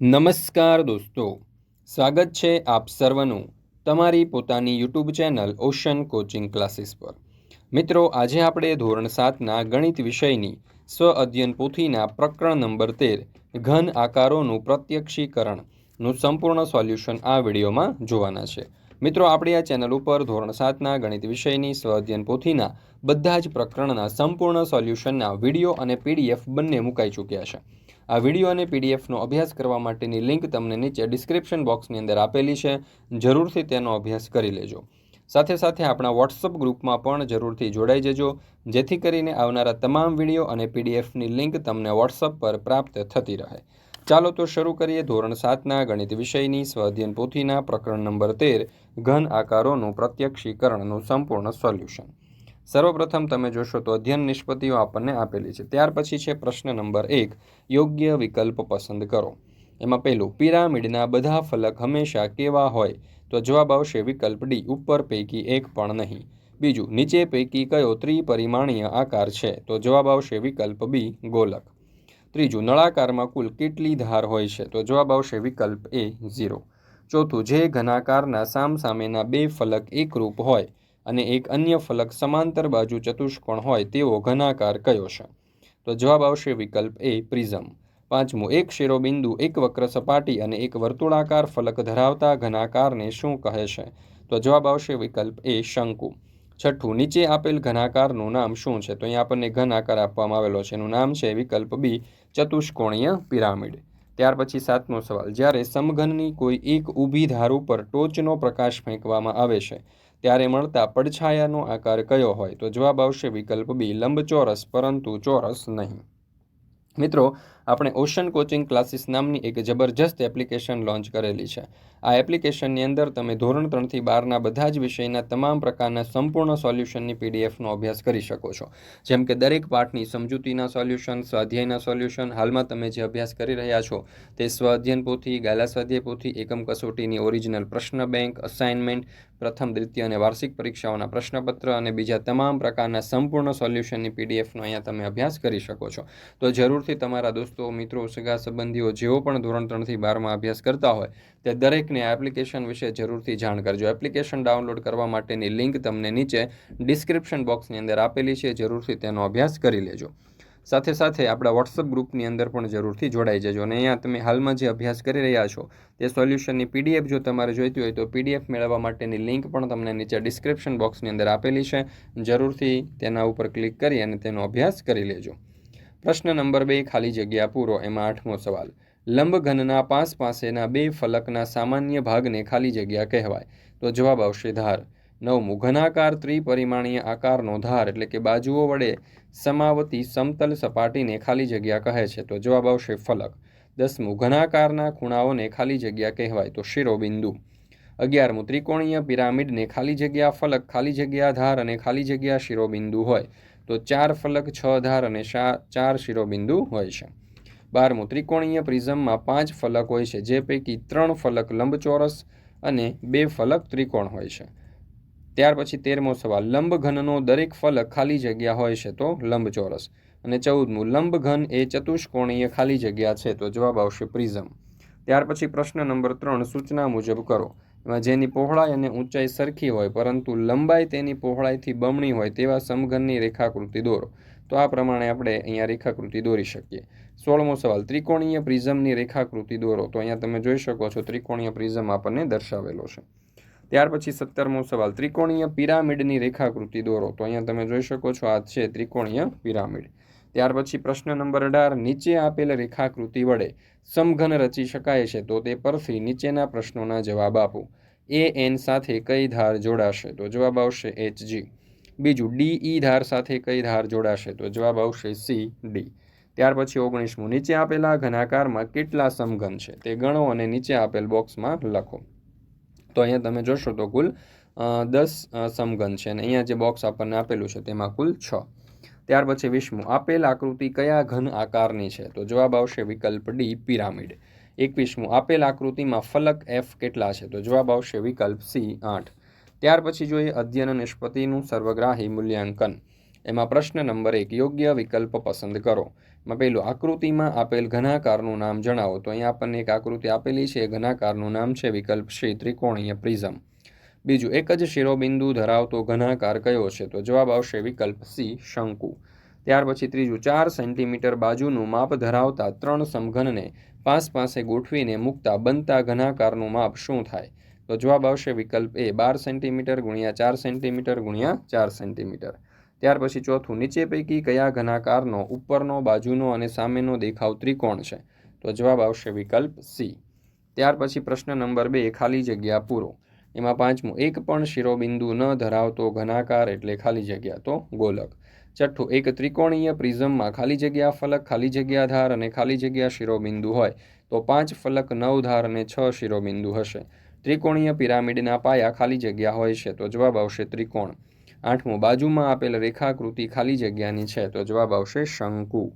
નમસ્કાર દોસ્તો. સ્વાગત છે આપ સર્વનું તમારી પોતાની YouTube channel Ocean coaching classes પર. મિત્રો, આજે આપણે ધોરણ સાતના ગણિત વિષયની સ્વ અધ્યયન પોથીના પ્રકરણ નંબર તેર, ઘન આકારોનું પ્રત્યક્ષીકરણનું સંપૂર્ણ સોલ્યુશન આ વિડીયોમાં જોવાના છે. મિત્રો, આપણી આ ચેનલ ઉપર ધોરણ સાતના ગણિત વિષયની સ્વ અધ્યયન પોથીના બધા જ પ્રકરણના સંપૂર્ણ સોલ્યુશનના વીડિયો અને પીડીએફ બંને મુકાઈ ચૂક્યા છે. આ વીડિયો અને પીડીએફનો અભ્યાસ કરવા માટેની લિંક તમને નીચે ડિસ્ક્રિપ્શન બોક્સની અંદર આપેલી છે. જરૂરથી તેનો અભ્યાસ કરી લેજો. સાથે સાથે આપણા વોટ્સઅપ ગ્રુપમાં પણ જરૂરથી જોડાઈ જજો, જેથી કરીને આવનારા તમામ વીડિયો અને પીડીએફની લિંક તમને વોટ્સઅપ પર પ્રાપ્ત થતી રહે. ચાલો તો શરૂ કરીએ ધોરણ સાતના ગણિત વિષયની સ્વાધ્યન પોથીના પ્રકરણ નંબર તેર, ઘન આકારોનું પ્રત્યક્ષીકરણનું સંપૂર્ણ સોલ્યુશન. સર્વપ્રથમ તમે જોશો તો અધ્યયન નિષ્પત્તિઓ આપણને આપેલી છે. ત્યાર પછી છે પ્રશ્ન નંબર એક, યોગ્ય વિકલ્પ પસંદ કરો. એમાં પહેલું, પિરામિડના બધા ફલક હંમેશા કેવા હોય? તો જવાબ આવશે વિકલ્પ ડી, ઉપર પૈકી એક પણ નહીં. બીજું, નીચે પૈકી કયો ત્રિપરિમાણીય આકાર છે? તો જવાબ આવશે વિકલ્પ બી, ગોલક. ત્રીજું, નળાકારમાં કુલ કેટલી ધાર હોય છે? તો જવાબ આવશે વિકલ્પ એ, ઝીરો. ચોથું, જે ઘનાકારના સામસામેના બે ફલક એકરૂપ હોય? અને એક અન્ય ફલક સમાંતર બાજુ ચતુષ્કોણ હોય તેવો ઘનાકાર કયો છે? તો જવાબ આવશે વિકલ્પ એ, પ્રિઝમ. પાંચમું, એક શિરોબિંદુ, એક વક્ર સપાટી અને એક વર્તુળાકાર ફલક ધરાવતા ઘનાકારને શું કહે છે? તો જવાબ આવશે વિકલ્પ એ, શંકુ. છઠ્ઠું, નીચે આપેલ ઘનાકારનું નામ શું છે? તો અહીંયા આપણને ઘનાકાર આપવામાં આવેલો છે. એનું નામ છે વિકલ્પ બી, ચતુષ્કોણીય પિરામિડ. ત્યાર પછી સાતમો સવાલ, જ્યારે સમઘનની કોઈ એક ઊભી ધાર ઉપર ટોચનો પ્રકાશ ફેંકવામાં આવે છે ત્યારે મળતા પડછાયાનો આકાર કયો હોય? તો જવાબ આવશે વિકલ્પ બી, લંબચોરસ, પરંતુ ચોરસ નહીં. મિત્રો, આપણે ઓશન કોચિંગ ક્લાસીસ નામની એક જબરજસ્ત એપ્લિકેશન લોન્ચ કરેલી છે. આ એપ્લિકેશનની અંદર તમે ધોરણ ત્રણથી બારના બધા જ વિષયના તમામ પ્રકારના સંપૂર્ણ સોલ્યુશનની પીડીએફનો અભ્યાસ કરી શકો છો. જેમ કે દરેક પાઠની સમજૂતીના સોલ્યુશન, સ્વાધ્યાયના સોલ્યુશન, હાલમાં તમે જે અભ્યાસ કરી રહ્યા છો તે સ્વાધ્યન પોથી, ગાલા સ્વાધ્યાય પોથી, એકમ કસોટીની ઓરિજિનલ પ્રશ્ન બેંક, અસાઇનમેન્ટ પ્રથમ, દ્વિતીય અને વાર્ષિક પરીક્ષાઓના પ્રશ્નપત્ર અને બીજા તમામ પ્રકારના સંપૂર્ણ સોલ્યુશનની પીડીએફનો અહીંયા તમે અભ્યાસ કરી શકો છો. તો જરૂરથી તમારા દોસ્તો, મિત્રો, સગા સંબંધીઓ જેઓ પણ ધોરણ ત્રણથી બારમાં અભ્યાસ કરતા હોય, તે દરેકને એપ્લિકેશન વિશે જરૂરથી જાણ કરજો. એપ્લિકેશન ડાઉનલોડ કરવા માટેની લિંક તમને નીચે ડિસ્ક્રિપ્શન બોક્સની અંદર આપેલી છે. જરૂરથી તેનો અભ્યાસ કરી લેજો. સાથે સાથે આપણા વોટ્સઅપ ગ્રુપની અંદર પણ જરૂરથી જોડાઈ જજો અને અહીંયા તમે હાલમાં જે અભ્યાસ કરી રહ્યા છો, તે સોલ્યુશનની પીડીએફ જો તમારે જોઈતી હોય તો પીડીએફ મેળવવા માટેની લિંક પણ તમને નીચે ડિસ્ક્રિપ્શન બોક્સની અંદર આપેલી છે. જરૂરથી તેના ઉપર ક્લિક કરી અને તેનો અભ્યાસ કરી લેજો. પ્રશ્ન નંબર બે, ખાલી જગ્યા પૂરો, એમાં આઠમો સવાલ. લંબઘનના પાસ પાસેના બે ફલકના સામાન્ય ભાગને ખાલી જગ્યા કહેવાય. તો જવાબ આવશે ધાર. નવમું ઘનાકાર ત્રિપરિમાણીય આકારનો ધાર એટલે કે બાજુઓ વડે સમાવતી સમતલ સપાટીને ખાલી જગ્યા કહે છે. તો જવાબ આવશે ફલક. દસમું ઘનાકારના ખૂણાઓને ખાલી જગ્યા કહેવાય. તો શિરોબિંદુ. અગિયારમું ત્રિકોણીય પિરામિડને ખાલી જગ્યા ફલક, ખાલી જગ્યા ધાર અને ખાલી જગ્યા શિરોબિંદુ હોય. તો ચાર ફલક, છ ધાર અને ચાર શિરોબિંદુ હોય છે. બારમું ત્રિકોણીય પ્રિઝમમાં પાંચ ફલક હોય છે, જે પૈકી ત્રણ ફલક લંબચોરસ અને બે ફલક ત્રિકોણ હોય છે. ત્યાર પછી તેરમો સવાલ લંબઘનનો દરેક ફલક ખાલી જગ્યા હોય છે તો લંબચોરસ. અને ચૌદમું, લંબઘન એ ચતુષ્કોણીય ખાલી જગ્યા છે તો જવાબ આવશે પ્રિઝમ. ત્યાર પછી પ્રશ્ન નંબર ત્રણ, સૂચના મુજબ કરો. એમાં જેની પહોળાઈ અને ઊંચાઈ સરખી હોય, પરંતુ લંબાઈ તેની પહોળાઈથી બમણી હોય તેવા સમઘનની રેખાકૃતિ દોરો. તો આ પ્રમાણે આપણે અહીંયા રેખાકૃતિ દોરી શકીએ. સોળમો સવાલ, ત્રિકોણીય પ્રિઝમની રેખાકૃતિ દોરો. તો અહીંયા તમે જોઈ શકો છો, ત્રિકોણીય પ્રિઝમ આપણને દર્શાવેલો છે. ત્યાર પછી સત્તરમો સવાલ. ત્રિકોણીય પિરામિડની રેખાકૃતિ દોરો. તો અહીંયા તમે જોઈ શકો છો આ છે ત્રિકોણીય પિરામિડ. ત્યાર પછી પ્રશ્ન નંબર અઢાર, નીચે આપેલ રેખાકૃતિ વડે સમઘન રચી શકાય છે? તો તે પરથી નીચેના પ્રશ્નોના જવાબ આપો. એ, એન સાથે કઈ ધાર જોડાશે? તો જવાબ આવશે એચ, જી. બીજું, ડી, ઈ ધાર સાથે કઈ ધાર જોડાશે? તો જવાબ આવશે સી, ડી. ત્યાર પછી ઓગણીસમું. નીચે આપેલા ઘનાકારમાં કેટલા સમઘન છે? તે ગણો અને નીચે આપેલ બોક્સમાં લખો. તો અહીંયા તમે જોશો તો કુલ દસ સમઘન છે. અને અહીંયા જે બોક્સ આપણને આપેલું છે તેમાં કુલ છ. ત્યાર પછી વિષ્ણુ, આપેલ આકૃતિ કયા ઘન આકારની છે? તો જવાબ આવશે વિકલ્પ ડી, પિરામિડ. એકવીસમું આપેલ આકૃતિમાં ફલક એફ કેટલા છે? તો જવાબ આવશે વિકલ્પ સી, આઠ. ત્યાર પછી જોઈએ અધ્યયન નિષ્પતિનું સર્વગ્રાહી મૂલ્યાંકન. એમાં પ્રશ્ન નંબર એક, યોગ્ય વિકલ્પ પસંદ કરો. માં પહેલું, આકૃતિમાં આપેલ ઘનાકારનું નામ જણાવો. તો અહીંયા આપણને એક આકૃતિ આપેલી છે, એ ઘનાકારનું નામ છે, વિકલ્પ શ્રી ત્રિકોણીય પ્રિઝમ. બીજું, એક જ શિરોબિંદુ ધરાવતો ઘનાકાર કયો છે? તો જવાબ આવશે વિકલ્પ સી, શંકુ. ત્યાર પછી ત્રીજું, ચાર સેન્ટીમીટર બાજુનું માપ ધરાવતા ત્રણ સમઘનને પાસ પાસે ગોઠવીને મૂકતા બનતા ઘનાકારનું માપ શું થાય? તો જવાબ આવશે વિકલ્પ એ, બાર સેન્ટીમીટર ગુણ્યા ચાર સેન્ટીમીટર ગુણ્યા ચાર સેન્ટીમીટર. ત્યાર પછી ચોથું, નીચે પૈકી કયા ઘનાકારનો, ઉપરનો, બાજુનો અને સામેનો દેખાવ ત્રિકોણ છે? તો જવાબ આવશે વિકલ્પ સી. ત્યાર પછી પ્રશ્ન નંબર બે, ખાલી જગ્યા પૂરો. એમાં પાંચમું, એક પણ શિરોબિંદુ ન ધરાવતો ઘનાકાર એટલે ખાલી જગ્યા, તો ગોલક. છઠ્ઠું, એક ત્રિકોણીય પ્રિઝમમાં ખાલી જગ્યા ફલક, ખાલી જગ્યા ધાર અને ખાલી જગ્યા શિરોબિંદુ હોય. તો પાંચ ફલક, નવ ધાર અને છ શિરોબિંદુ હશે. ત્રિકોણીય પિરામિડના પાયા ખાલી જગ્યા હોય છે, તો જવાબ આવશે ત્રિકોણ. આઠમું, બાજુમાં આપેલ રેખાકૃતિ ખાલી જગ્યાની છે, તો જવાબ આવશે શંકુ.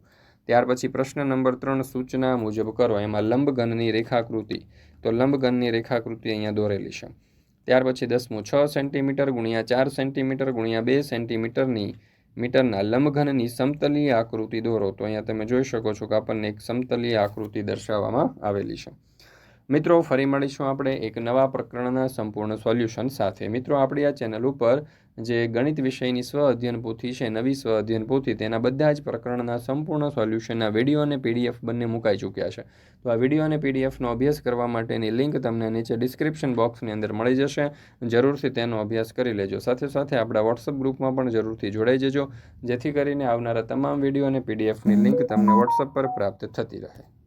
ત્યાર પછી પ્રશ્ન નંબર ત્રણ, સૂચના મુજબ કરો, એમાં લંબઘનની રેખાકૃતિ. તો લંબઘનની રેખાકૃતિ અહીંયા દોરેલી છે. ત્યાર પછી દસમું, છ સેન્ટીમીટર ગુણ્યા ચાર સેન્ટીમીટર ગુણ્યા બે સેન્ટીમીટરની, મીટરના લંબઘનની સમતલીય આકૃતિ દોરો. તો અહીંયા તમે જોઈ શકો છો કે આપણને એક સમતલીય આકૃતિ દર્શાવવામાં આવેલી છે. મિત્રો, ફરી મળીશું આપણે એક નવા પ્રકરણના સંપૂર્ણ સોલ્યુશન સાથે. મિત્રો, આપણી આ ચેનલ ઉપર જે ગણિત વિષયની સ્વ અધ્યયન પોથી છે, નવી સ્વ અધ્યયન પોથી, તેના બધા જ પ્રકરણના સંપૂર્ણ સોલ્યુશનના વીડિયો અને પીડીએફ બંને મુકાઈ ચૂક્યા છે. તો આ વીડિયો અને પીડીએફનો અભ્યાસ કરવા માટેની લિંક તમને નીચે ડિસ્ક્રિપ્શન બોક્સની અંદર મળી જશે. જરૂરથી તેનો અભ્યાસ કરી લેજો. સાથે સાથે આપણા વોટ્સઅપ ગ્રુપમાં પણ જરૂરથી જોડાઈ જજો. જેથી કરીને આવનારા તમામ વીડિયો અને પીડીએફની લિંક તમને વોટ્સઅપ પર પ્રાપ્ત થતી રહે.